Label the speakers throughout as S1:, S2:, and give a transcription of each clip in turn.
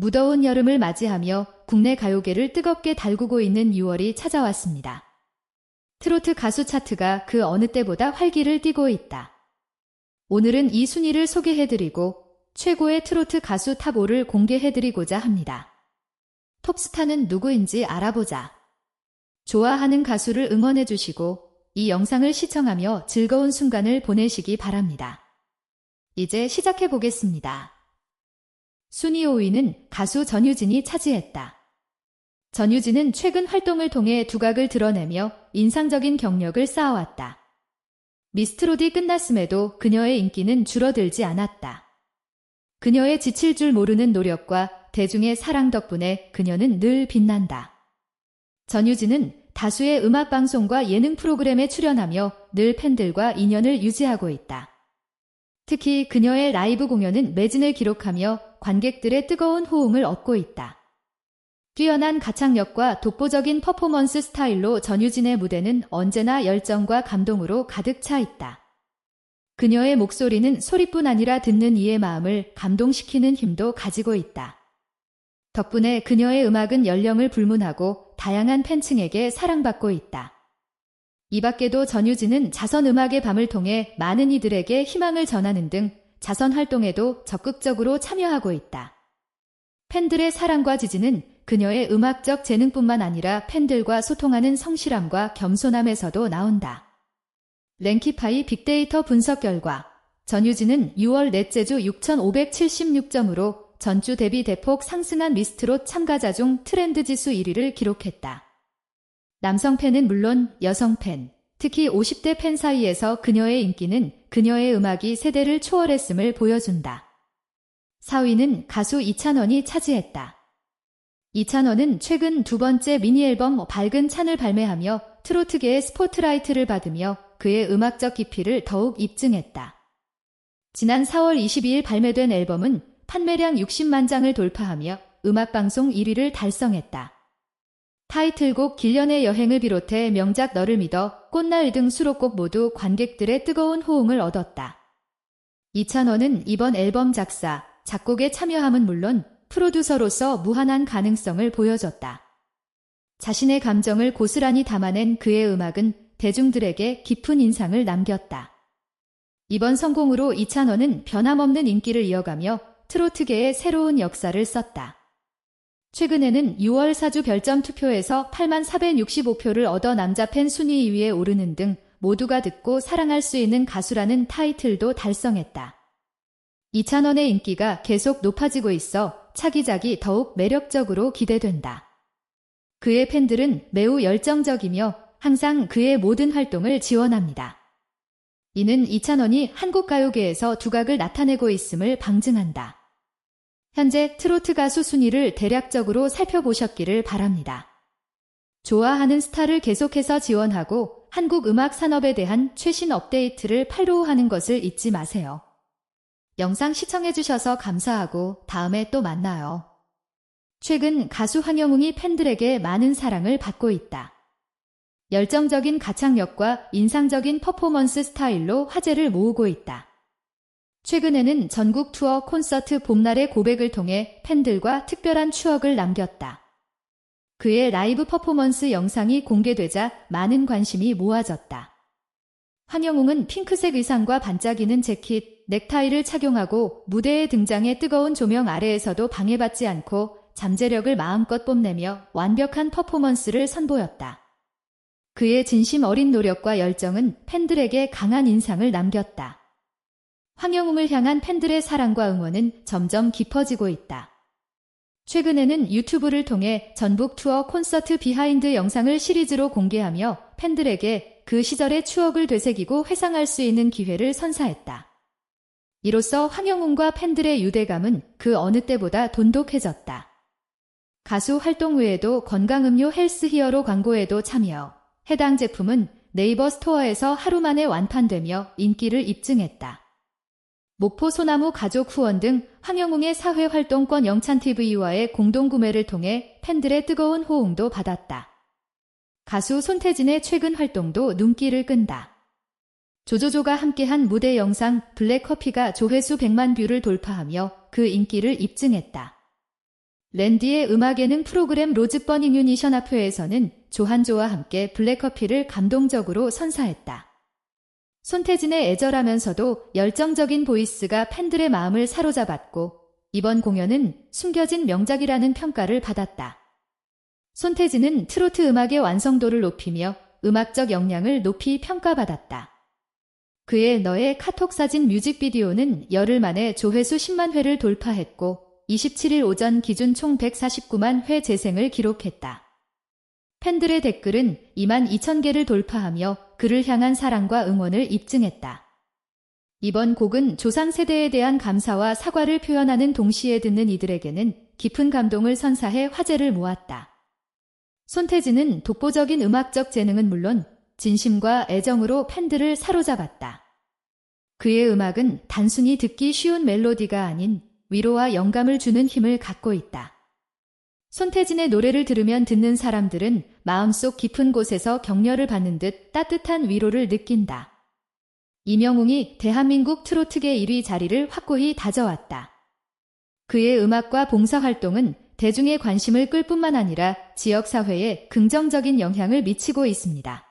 S1: 무더운 여름을 맞이하며 국내 가요계를 뜨겁게 달구고 있는 6월이 찾아왔습니다. 트로트 가수 차트가 그 어느 때보다 활기를 띠고 있다. 오늘은 이 순위를 소개해드리고 최고의 트로트 가수 탑5를 공개해드리고자 합니다. 톱스타는 누구인지 알아보자. 좋아하는 가수를 응원해주시고 이 영상을 시청하며 즐거운 순간을 보내시기 바랍니다. 이제 시작해보겠습니다. 순위 5위는 가수 전유진이 차지했다. 전유진은 최근 활동을 통해 두각을 드러내며 인상적인 경력을 쌓아왔다. 미스트롯이 끝났음에도 그녀의 인기는 줄어들지 않았다. 그녀의 지칠 줄 모르는 노력과 대중의 사랑 덕분에 그녀는 늘 빛난다. 전유진은 다수의 음악 방송과 예능 프로그램에 출연하며 늘 팬들과 인연을 유지하고 있다. 특히 그녀의 라이브 공연은 매진을 기록하며 관객들의 뜨거운 호응을 얻고 있다. 뛰어난 가창력과 독보적인 퍼포먼스 스타일로 전유진의 무대는 언제나 열정과 감동으로 가득 차 있다. 그녀의 목소리는 소리뿐 아니라 듣는 이의 마음을 감동시키는 힘도 가지고 있다. 덕분에 그녀의 음악은 연령을 불문하고 다양한 팬층에게 사랑받고 있다. 이 밖에도 전유진은 자선 음악의 밤을 통해 많은 이들에게 희망을 전하는 등 자선 활동에도 적극적으로 참여하고 있다. 팬들의 사랑과 지지는 그녀의 음악적 재능뿐만 아니라 팬들과 소통하는 성실함과 겸손함에서도 나온다. 랭키파이 빅데이터 분석 결과 전유진은 6월 넷째 주 6,576점으로 전주 대비 대폭 상승한 미스트롯 참가자 중 트렌드 지수 1위를 기록했다. 남성 팬은 물론 여성 팬, 특히 50대 팬 사이에서 그녀의 인기는 그녀의 음악이 세대를 초월했음을 보여준다. 4위는 가수 이찬원이 차지했다. 이찬원은 최근 두 번째 미니 앨범 밝은 찬을 발매하며 트로트계의 스포트라이트를 받으며 그의 음악적 깊이를 더욱 입증했다. 지난 4월 22일 발매된 앨범은 판매량 60만 장을 돌파하며 음악방송 1위를 달성했다. 타이틀곡 길련의 여행을 비롯해 명작 너를 믿어, 꽃날 등 수록곡 모두 관객들의 뜨거운 호응을 얻었다. 이찬원은 이번 앨범 작사, 작곡에 참여함은 물론 프로듀서로서 무한한 가능성을 보여줬다. 자신의 감정을 고스란히 담아낸 그의 음악은 대중들에게 깊은 인상을 남겼다. 이번 성공으로 이찬원은 변함없는 인기를 이어가며 트로트계의 새로운 역사를 썼다. 최근에는 6월 사주 별점 투표에서 8만 465표를 얻어 남자 팬 순위 2위에 오르는 등 모두가 듣고 사랑할 수 있는 가수라는 타이틀도 달성했다. 이찬원의 인기가 계속 높아지고 있어 차기작이 더욱 매력적으로 기대된다. 그의 팬들은 매우 열정적이며 항상 그의 모든 활동을 지원합니다. 이는 이찬원이 한국 가요계에서 두각을 나타내고 있음을 방증한다. 현재 트로트 가수 순위를 대략적으로 살펴보셨기를 바랍니다. 좋아하는 스타를 계속해서 지원하고 한국 음악 산업에 대한 최신 업데이트를 팔로우하는 것을 잊지 마세요. 영상 시청해주셔서 감사하고 다음에 또 만나요. 최근 가수 황영웅이 팬들에게 많은 사랑을 받고 있다. 열정적인 가창력과 인상적인 퍼포먼스 스타일로 화제를 모으고 있다. 최근에는 전국 투어 콘서트 봄날의 고백을 통해 팬들과 특별한 추억을 남겼다. 그의 라이브 퍼포먼스 영상이 공개되자 많은 관심이 모아졌다. 황영웅은 핑크색 의상과 반짝이는 재킷, 넥타이를 착용하고 무대에 등장해 뜨거운 조명 아래에서도 방해받지 않고 잠재력을 마음껏 뽐내며 완벽한 퍼포먼스를 선보였다. 그의 진심 어린 노력과 열정은 팬들에게 강한 인상을 남겼다. 황영웅을 향한 팬들의 사랑과 응원은 점점 깊어지고 있다. 최근에는 유튜브를 통해 전북 투어 콘서트 비하인드 영상을 시리즈로 공개하며 팬들에게 그 시절의 추억을 되새기고 회상할 수 있는 기회를 선사했다. 이로써 황영웅과 팬들의 유대감은 그 어느 때보다 돈독해졌다. 가수 활동 외에도 건강음료 헬스 히어로 광고에도 참여. 해당 제품은 네이버 스토어에서 하루 만에 완판되며 인기를 입증했다. 목포 소나무 가족 후원 등 황영웅의 사회활동권 영찬TV와의 공동구매를 통해 팬들의 뜨거운 호응도 받았다. 가수 손태진의 최근 활동도 눈길을 끈다. 조조조가 함께한 무대 영상 블랙커피가 조회수 100만 뷰를 돌파하며 그 인기를 입증했다. 랜디의 음악 예능 프로그램 로즈 버닝 유니션 앞회에서는 조한조와 함께 블랙커피를 감동적으로 선사했다. 손태진의 애절하면서도 열정적인 보이스가 팬들의 마음을 사로잡았고 이번 공연은 숨겨진 명작이라는 평가를 받았다. 손태진은 트로트 음악의 완성도를 높이며 음악적 역량을 높이 평가받았다. 그의 너의 카톡 사진 뮤직비디오는 열흘 만에 조회수 10만 회를 돌파했고 27일 오전 기준 총 149만 회 재생을 기록했다. 팬들의 댓글은 2만 2천 개를 돌파하며 그를 향한 사랑과 응원을 입증했다. 이번 곡은 조상 세대에 대한 감사와 사과를 표현하는 동시에 듣는 이들에게는 깊은 감동을 선사해 화제를 모았다. 손태진은 독보적인 음악적 재능은 물론 진심과 애정으로 팬들을 사로잡았다. 그의 음악은 단순히 듣기 쉬운 멜로디가 아닌 위로와 영감을 주는 힘을 갖고 있다. 손태진의 노래를 들으면 듣는 사람들은 마음속 깊은 곳에서 격려를 받는 듯 따뜻한 위로를 느낀다. 이명웅이 대한민국 트로트계 1위 자리를 확고히 다져왔다. 그의 음악과 봉사활동은 대중의 관심을 끌 뿐만 아니라 지역사회에 긍정적인 영향을 미치고 있습니다.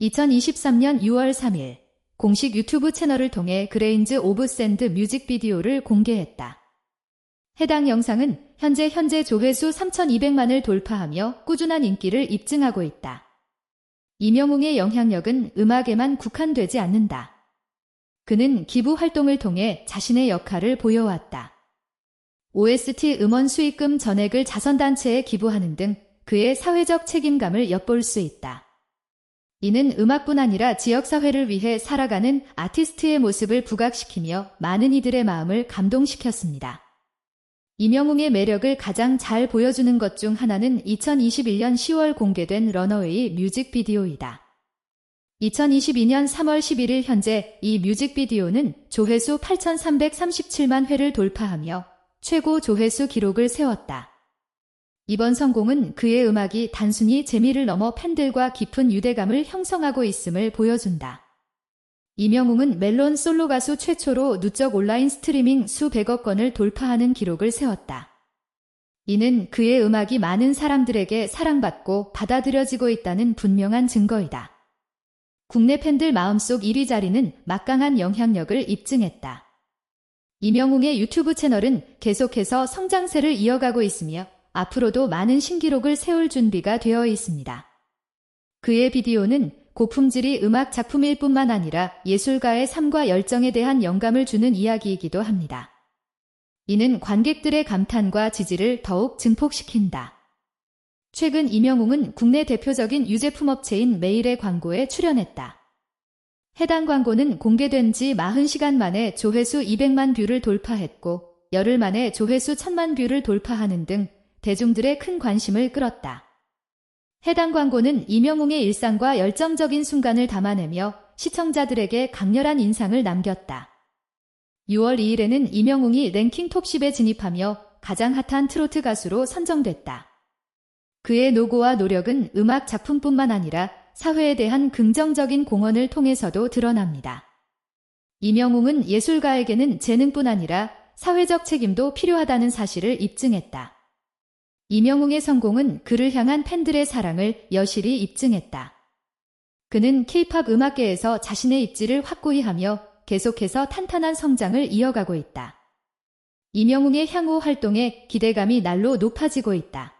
S1: 2023년 6월 3일 공식 유튜브 채널을 통해 그레인즈 오브 샌드 뮤직비디오를 공개했다. 해당 영상은 현재 현재 조회수 3,200만을 돌파하며 꾸준한 인기를 입증하고 있다. 이명웅의 영향력은 음악에만 국한되지 않는다. 그는 기부 활동을 통해 자신의 역할을 보여왔다. OST 음원 수익금 전액을 자선단체에 기부하는 등 그의 사회적 책임감을 엿볼 수 있다. 이는 음악뿐 아니라 지역사회를 위해 살아가는 아티스트의 모습을 부각시키며 많은 이들의 마음을 감동시켰습니다. 이명웅의 매력을 가장 잘 보여주는 것 중 하나는 2021년 10월 공개된 러너웨이 뮤직비디오이다. 2022년 3월 11일 현재 이 뮤직비디오는 조회수 8,337만 회를 돌파하며 최고 조회수 기록을 세웠다. 이번 성공은 그의 음악이 단순히 재미를 넘어 팬들과 깊은 유대감을 형성하고 있음을 보여준다. 이명웅은 멜론 솔로 가수 최초로 누적 온라인 스트리밍 수백억 건을 돌파하는 기록을 세웠다. 이는 그의 음악이 많은 사람들에게 사랑받고 받아들여지고 있다는 분명한 증거이다. 국내 팬들 마음속 1위 자리는 막강한 영향력을 입증했다. 이명웅의 유튜브 채널은 계속해서 성장세를 이어가고 있으며 앞으로도 많은 신기록을 세울 준비가 되어 있습니다. 그의 비디오는 고품질이 음악 작품일 뿐만 아니라 예술가의 삶과 열정에 대한 영감을 주는 이야기이기도 합니다. 이는 관객들의 감탄과 지지를 더욱 증폭시킨다. 최근 이명웅은 국내 대표적인 유제품 업체인 메일의 광고에 출연했다. 해당 광고는 공개된 지 40시간 만에 조회수 200만 뷰를 돌파했고 열흘 만에 조회수 1000만 뷰를 돌파하는 등 대중들의 큰 관심을 끌었다. 해당 광고는 이명웅의 일상과 열정적인 순간을 담아내며 시청자들에게 강렬한 인상을 남겼다. 6월 2일에는 이명웅이 랭킹 톱10에 진입하며 가장 핫한 트로트 가수로 선정됐다. 그의 노고와 노력은 음악 작품뿐만 아니라 사회에 대한 긍정적인 공헌을 통해서도 드러납니다. 이명웅은 예술가에게는 재능뿐 아니라 사회적 책임도 필요하다는 사실을 입증했다. 이명웅의 성공은 그를 향한 팬들의 사랑을 여실히 입증했다. 그는 케이팝 음악계에서 자신의 입지를 확고히 하며 계속해서 탄탄한 성장을 이어가고 있다. 이명웅의 향후 활동에 기대감이 날로 높아지고 있다.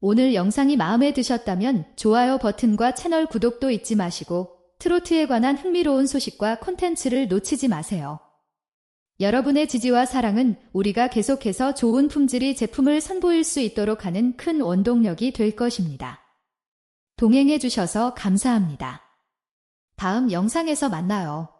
S1: 오늘 영상이 마음에 드셨다면 좋아요 버튼과 채널 구독도 잊지 마시고 트로트에 관한 흥미로운 소식과 콘텐츠를 놓치지 마세요. 여러분의 지지와 사랑은 우리가 계속해서 좋은 품질의 제품을 선보일 수 있도록 하는 큰 원동력이 될 것입니다. 동행해 주셔서 감사합니다. 다음 영상에서 만나요.